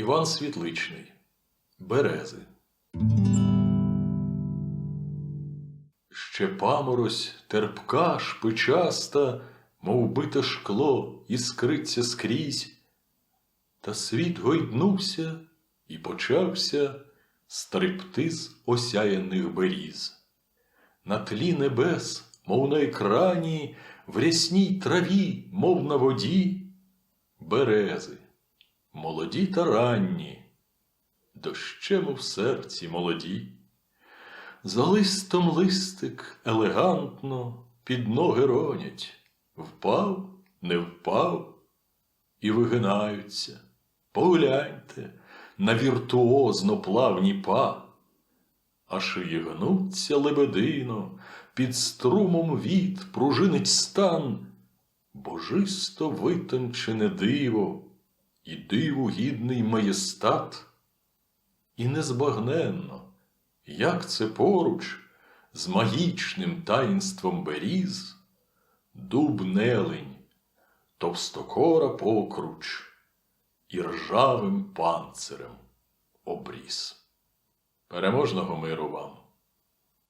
Іван Світличний. Берези. Ще паморозь терпка, шпичаста, мов бите шкло, іскриться скрізь. Та світ гойднувся і почався стриптиз осяяних беріз. На тлі небес, мов на екрані, в рясній траві, мов на воді, берези, молоді та ранні, дощем в серці молоді. За листом листик елегантно під ноги ронять, впав, не впав, і вигинаються. Погляньте на віртуозно плавні па, аж гнуться лебедино, під струмом віт пружинить стан, божисто витончене диво, і диву гідний маєстат, і незбагненно, як це поруч з магічним таїнством беріз, дуб нелень, товстокора покруч і ржавим панцирем обріз. Переможного миру вам!